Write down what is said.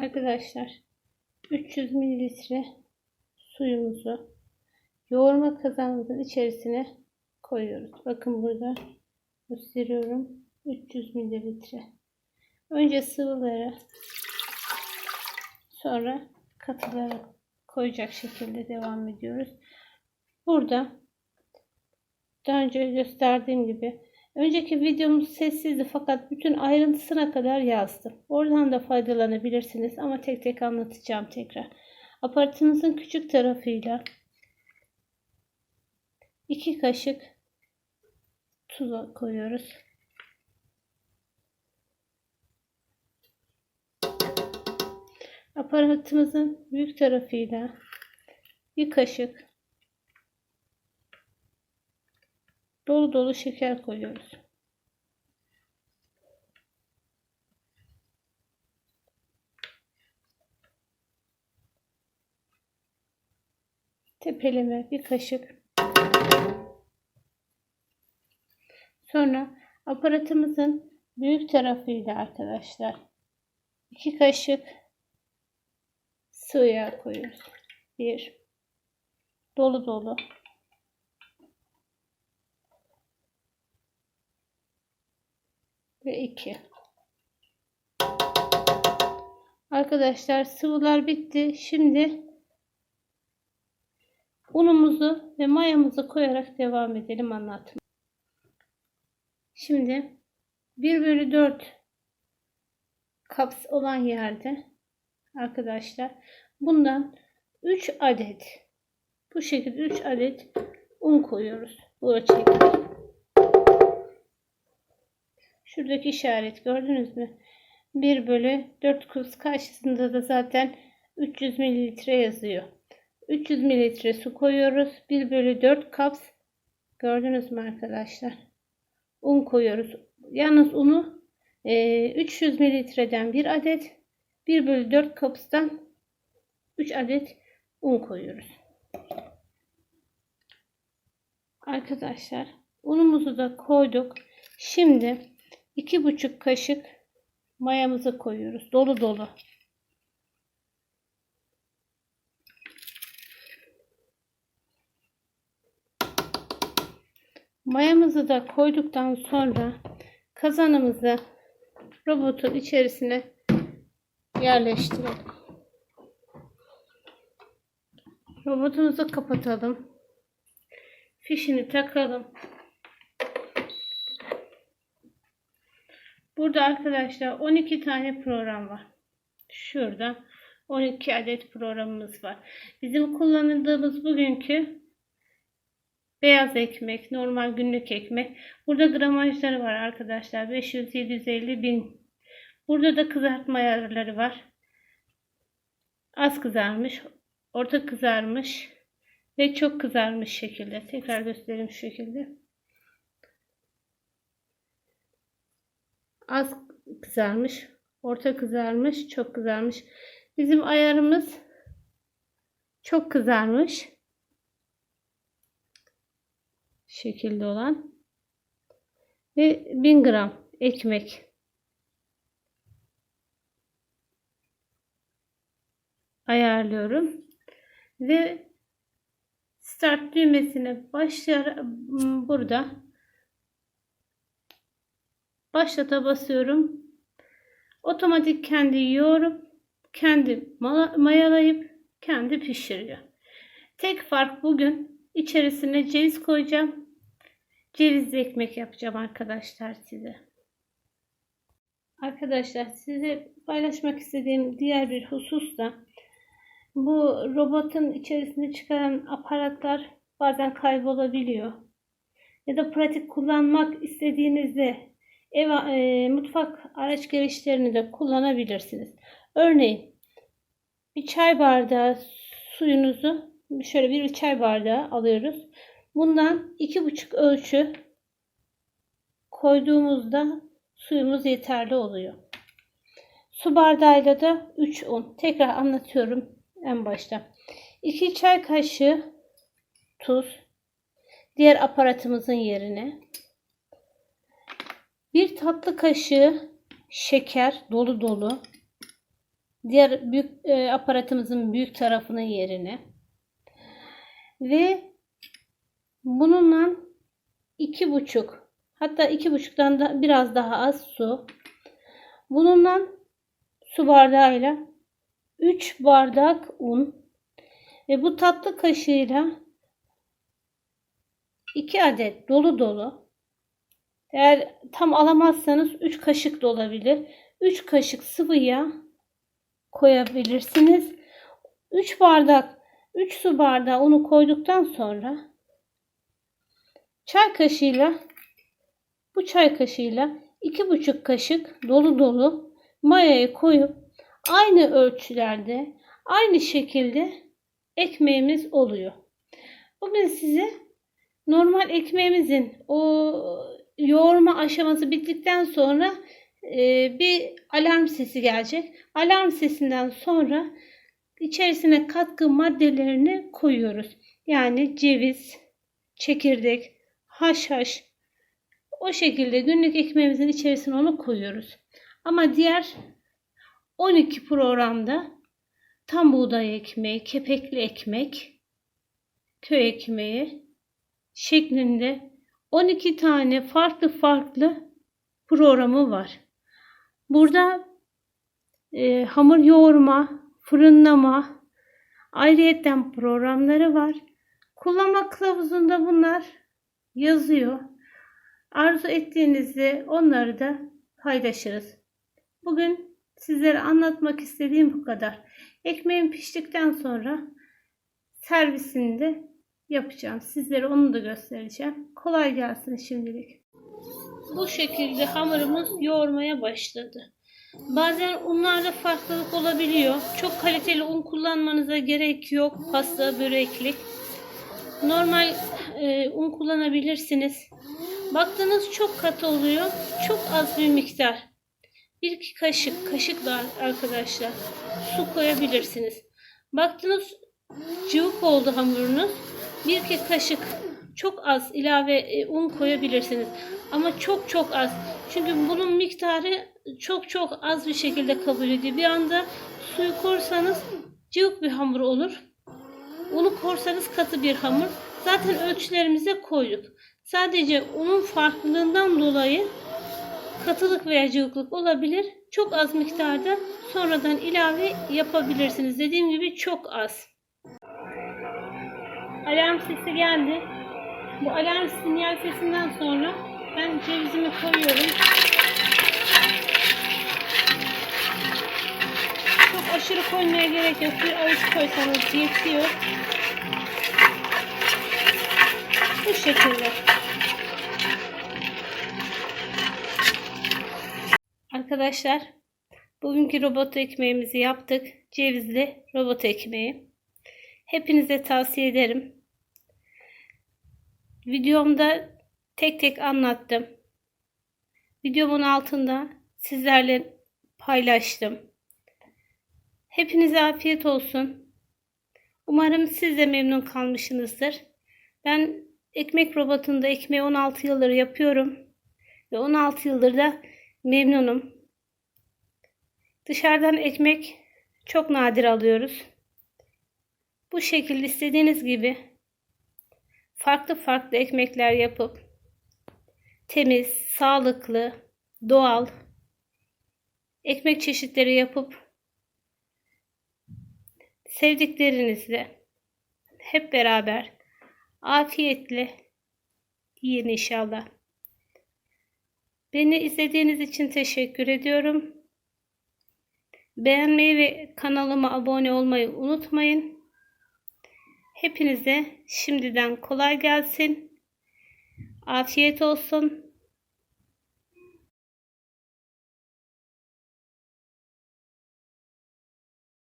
Arkadaşlar 300 mililitre suyumuzu yoğurma kazanımızın içerisine koyuyoruz. Bakın burada gösteriyorum. 300 mililitre. Önce sıvıları sonra katıları koyacak şekilde devam ediyoruz. Burada daha önce gösterdiğim gibi önceki videomuz sessizdi fakat bütün ayrıntısına kadar yazdım. Oradan da faydalanabilirsiniz ama tek tek anlatacağım tekrar. Aparatınızın küçük tarafıyla 2 kaşık tuz koyuyoruz. Aparatımızın büyük tarafıyla bir kaşık dolu dolu şeker koyuyoruz. Tepeleme bir kaşık. Sonra aparatımızın büyük tarafıyla arkadaşlar iki kaşık sıvı yağ koyuyoruz. Bir dolu dolu ve 2. Arkadaşlar sıvılar bitti. Şimdi unumuzu ve mayamızı koyarak devam edelim anlatım. Şimdi 1 bölü 4 kaps olan yerde arkadaşlar bundan 3 adet bu şekilde 3 adet un koyuyoruz. Bu ölçekte. Şuradaki işaret gördünüz mü? 1 bölü 4 kus karşısında da zaten 300 mililitre yazıyor. 300 mililitre su koyuyoruz. 1 bölü 4 kaps gördünüz mü arkadaşlar? Un koyuyoruz. Yalnız unu e, 300 mililitreden 1 adet 1 bölü 4 kapstan 3 adet un koyuyoruz. Arkadaşlar unumuzu da koyduk. Şimdi iki buçuk kaşık mayamızı koyuyoruz. Dolu dolu. Mayamızı da koyduktan sonra kazanımızı robotun içerisine yerleştirelim. Robotumuzu kapatalım. Fişini takalım. Burada arkadaşlar 12 tane program var. Şurada 12 adet programımız var. Bizim kullandığımız bugünkü beyaz ekmek, normal günlük ekmek. Burada gramajları var arkadaşlar. 500, 750, 1000. Burada da kızartma ayarları var. Az kızarmış, orta kızarmış ve çok kızarmış şekilde. Tekrar göstereyim şu şekilde. Az kızarmış, orta kızarmış, çok kızarmış. Bizim ayarımız çok kızarmış. Şekilde olan. Ve 1000 gram ekmek. Ayarlıyorum. Ve start düğmesine başlar burada başlata basıyorum. Otomatik kendi yoğurup kendi mayalayıp kendi pişiriyor tek fark bugün içerisine ceviz koyacağım. Cevizli ekmek yapacağım arkadaşlar size. Arkadaşlar size paylaşmak istediğim diğer bir husus da bu robotun içerisinde çıkaran aparatlar bazen kaybolabiliyor. Ya da pratik kullanmak istediğinizde ev, e, mutfak araç gereçlerini de kullanabilirsiniz. Örneğin bir çay bardağı suyunuzu şöyle bir çay bardağı alıyoruz. Bundan iki buçuk ölçü koyduğumuzda suyumuz yeterli oluyor. Su bardağıyla da 3 un. Tekrar anlatıyorum en başta. 2 çay kaşığı tuz diğer aparatımızın yerine. 1 tatlı kaşığı şeker dolu dolu. diğer büyük e, aparatımızın büyük tarafının yerine. Ve bununla iki buçuk hatta iki buçuktan da biraz daha az su. Bununla su bardağıyla 3 bardak un ve bu tatlı kaşığıyla 2 adet dolu dolu eğer tam alamazsanız 3 kaşık da olabilir. 3 kaşık sıvı yağ koyabilirsiniz. 3 bardak 3 su bardağı unu koyduktan sonra çay kaşığıyla bu çay kaşığıyla 2,5 kaşık dolu dolu mayayı koyup aynı ölçülerde aynı şekilde ekmeğimiz oluyor. Bugün size normal ekmeğimizin o yoğurma aşaması bittikten sonra e, bir alarm sesi gelecek. Alarm sesinden sonra içerisine katkı maddelerini koyuyoruz. Yani ceviz, çekirdek, haşhaş o şekilde günlük ekmeğimizin içerisine onu koyuyoruz. Ama diğer 12 programda tam buğday ekmeği, kepekli ekmek, köy ekmeği şeklinde 12 tane farklı farklı programı var. Burada e, hamur yoğurma, fırınlama, ayrıyetten programları var. Kullanma kılavuzunda bunlar yazıyor. Arzu ettiğinizde onları da paylaşırız. Bugün sizlere anlatmak istediğim bu kadar. Ekmeğim piştikten sonra servisini de yapacağım. Sizlere onu da göstereceğim. Kolay gelsin şimdilik. Bu şekilde hamurumuz yoğurmaya başladı. Bazen unlarda farklılık olabiliyor. Çok kaliteli un kullanmanıza gerek yok. Pasta, böreklik. Normal e, un kullanabilirsiniz. Baktığınız çok katı oluyor. Çok az bir miktar. Bir iki kaşık, kaşıkla arkadaşlar su koyabilirsiniz. Baktınız cıvık oldu hamurunuz. Bir iki kaşık çok az ilave e, un koyabilirsiniz. Ama çok çok az. Çünkü bunun miktarı çok çok az bir şekilde kabul ediyor. Bir anda suyu korsanız cıvık bir hamur olur. Unu korsanız katı bir hamur. Zaten ölçülerimize koyduk. Sadece unun farklılığından dolayı katılık veya cıvıklık olabilir. Çok az miktarda sonradan ilave yapabilirsiniz. Dediğim gibi çok az. Alarm sesi geldi. Bu alarm sinyal sesinden sonra ben cevizimi koyuyorum. Çok aşırı koymaya gerek yok. Bir avuç koysanız yetiyor. Bu şekilde. Arkadaşlar bugünkü robot ekmeğimizi yaptık. Cevizli robot ekmeği. Hepinize tavsiye ederim. Videomda tek tek anlattım. Videomun altında sizlerle paylaştım. Hepinize afiyet olsun. Umarım siz de memnun kalmışsınızdır. Ben ekmek robotunda ekmeği 16 yıldır yapıyorum. Ve 16 yıldır da memnunum. Dışarıdan ekmek çok nadir alıyoruz. Bu şekilde istediğiniz gibi farklı farklı ekmekler yapıp temiz, sağlıklı, doğal ekmek çeşitleri yapıp sevdiklerinizle hep beraber afiyetle yiyin inşallah. Beni izlediğiniz için teşekkür ediyorum. Beğenmeyi ve kanalıma abone olmayı unutmayın. Hepinize şimdiden kolay gelsin. Afiyet olsun.